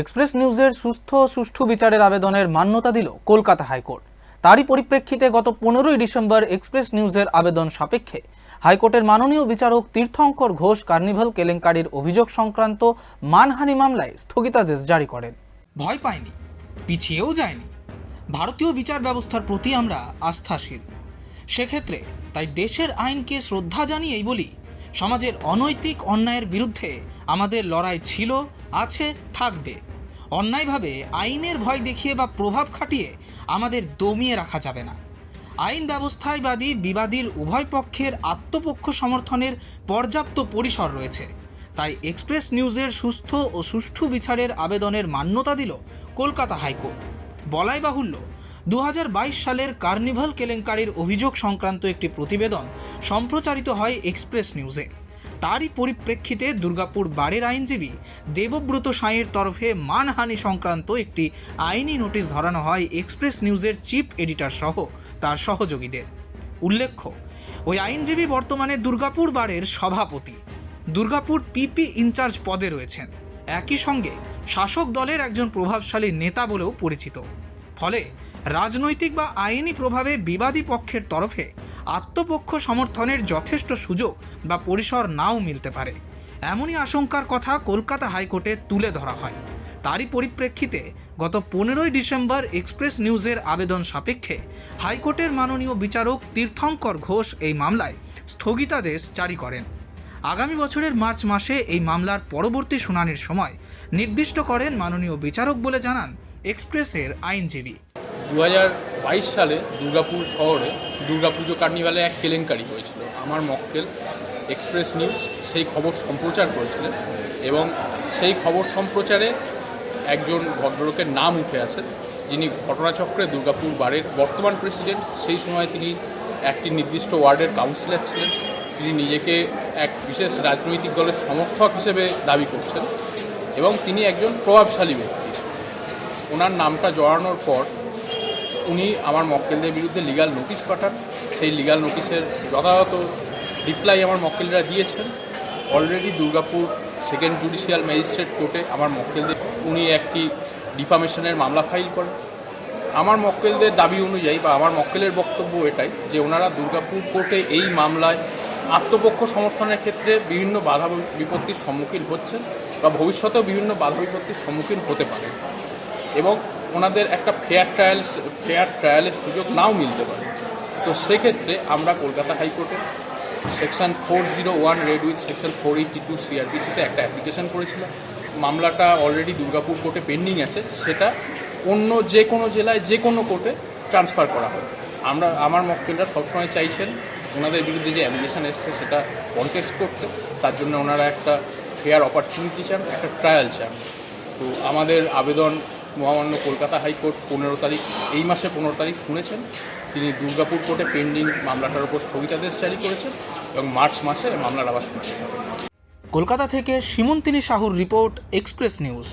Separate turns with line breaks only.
Express নিউজের সুস্থ সুষ্ঠু বিচারের আবেদনের মান্যতা দিল কলকাতা হাইকোর্ট। তারই পরিপ্রেক্ষিতে গত পনেরোই ডিসেম্বর এক্সপ্রেস নিউজের আবেদন সাপেক্ষে হাইকোর্টের মাননীয় বিচারক তীর্থঙ্কর ঘোষ কার্নিভাল কেলেঙ্কারির অভিযোগ সংক্রান্ত মানহানি মামলায় স্থগিতাদেশ জারি করেন। ভয় পায়নি, পিছিয়েও যায়নি। ভারতীয় বিচার ব্যবস্থার প্রতি আমরা আস্থাশীল। সেক্ষেত্রে তাই দেশের আইনকে শ্রদ্ধা জানিয়েই বলি সমাজের অনৈতিক অন্যায়ের বিরুদ্ধে আমাদের লড়াই ছিল, আছে, থাকবে। অন্যায়ভাবে আইনের ভয় দেখিয়ে বা প্রভাব খাটিয়ে আমাদের দমিয়ে রাখা যাবে না। আইন ব্যবস্থায় বাদী বিবাদীর উভয় পক্ষের আত্মপক্ষ সমর্থনের পর্যাপ্ত পরিসর রয়েছে। তাই এক্সপ্রেস নিউজের সুস্থ ও সুষ্ঠু বিচারের আবেদনের মান্যতা দিল কলকাতা হাইকোর্ট। বলাই বাহুল্য দু হাজার বাইশ সালের কার্নিভাল কেলেঙ্কারির অভিযোগ সংক্রান্ত একটি প্রতিবেদন সম্প্রচারিত হয় এক্সপ্রেস নিউজে। তারই পরিপ্রেক্ষিতে দুর্গাপুর বারের আইনজীবী দেবব্রত সাঁয়ের তরফে মানহানি সংক্রান্ত একটি আইনি নোটিশ ধরানো হয় এক্সপ্রেস নিউজের চিফ এডিটর সহ তার সহযোগীদের। উল্লেখ্য, ওই আইনজীবী বর্তমানে দুর্গাপুর বারের সভাপতি। দুর্গাপুর পিপি ইনচার্জ পদে রয়েছেন। একই সঙ্গে শাসক দলের একজন প্রভাবশালী নেতা বলেও পরিচিত। ফলে রাজনৈতিক বা আইনি প্রভাবে বিবাদী পক্ষের তরফে আত্মপক্ষ সমর্থনের যথেষ্ট সুযোগ বা পরিসর নাও মিলতে পারে। এমনই আশঙ্কার কথা কলকাতা হাইকোর্টে তুলে ধরা হয়। তারই পরিপ্রেক্ষিতে গত পনেরোই ডিসেম্বর এক্সপ্রেস নিউজের আবেদন সাপেক্ষে হাইকোর্টের মাননীয় বিচারক তীর্থঙ্কর ঘোষ এই মামলায় স্থগিতাদেশ জারি করেন। আগামী বছরের মার্চ মাসে এই মামলার পরবর্তী শুনানির সময় নির্দিষ্ট করেন মাননীয় বিচারক বলে জানান এক্সপ্রেসের আইনজীবী।
দু সালে দুর্গাপুর শহরে দুর্গাপুজো কার্নিভালে এক কেলেঙ্কারি হয়েছিল। আমার মক্কেল এক্সপ্রেস নিউজ সেই খবর সম্প্রচার করেছিলেন এবং সেই খবর সম্প্রচারে একজন ভদ্রলোকের নাম উঠে আসে, যিনি ঘটনাচক্রে দুর্গাপুর বারের বর্তমান প্রেসিডেন্ট। সেই সময় তিনি একটি নির্দিষ্ট ওয়ার্ডের কাউন্সিলর ছিলেন। তিনি নিজেকে এক বিশেষ রাজনৈতিক দলের সমর্থক হিসেবে দাবি করছেন এবং তিনি একজন প্রভাবশালী ব্যক্তি। ওনার নামটা জড়ানোর পর উনি আমার মক্কেলদের বিরুদ্ধে লিগাল নোটিশ পাঠান। সেই লিগাল নোটিশের যথাযথ রিপ্লাই আমার মক্কেলরা দিয়েছেন। Already Durgapur second judicial magistrate কোর্টে আমার মক্কেলদের, উনি একটি ডিফামেশনের মামলা ফাইল করেন। আমার মক্কেলদের দাবি অনুযায়ী বা আমার মক্কেলের বক্তব্য এটাই যে ওনারা দুর্গাপুর কোর্টে এই মামলায় আত্মপক্ষ সমর্থনের ক্ষেত্রে বিভিন্ন বাধা বিপত্তির সম্মুখীন হচ্ছেন বা ভবিষ্যতেও বিভিন্ন বাধা বিপত্তির সম্মুখীন হতে পারে এবং ওনাদের একটা ফেয়ার ট্রায়াল ফেয়ার ট্রায়ালের সুযোগ নাও মিলতে পারে। তো সেক্ষেত্রে আমরা কলকাতা হাইকোর্টে section four zero one read with section four eighty two সিআরপিসিতে একটা অ্যাপ্লিকেশন করেছিলাম। মামলাটা অলরেডি দুর্গাপুর কোর্টে পেন্ডিং আছে। সেটা অন্য যে কোনো জেলায় যে কোনো কোর্টে ট্রান্সফার করা হবে আমরা, আমার মক্কেলরা সবসময় চাইছেন ওনাদের বিরুদ্ধে যে অ্যালিগেশন এসছে সেটা কন্টেস্ট করতে, তার জন্য ওনারা একটা ফেয়ার অপরচুনিটি চান, একটা ট্রায়াল চান। তো আমাদের আবেদন মহামান্য কলকাতা হাইকোর্ট পনেরো তারিখ, এই মাসে পনেরো তারিখ শুনেছেন। তিনি দুর্গাপুর কোর্টে পেন্ডিং মামলাটার উপর স্থগিতাদেশ জারি করেছেন এবং মার্চ মাসে মামলার আবার হবে।
কলকাতা থেকে সীমন্তিনী সাহুর রিপোর্ট এক্সপ্রেস নিউজ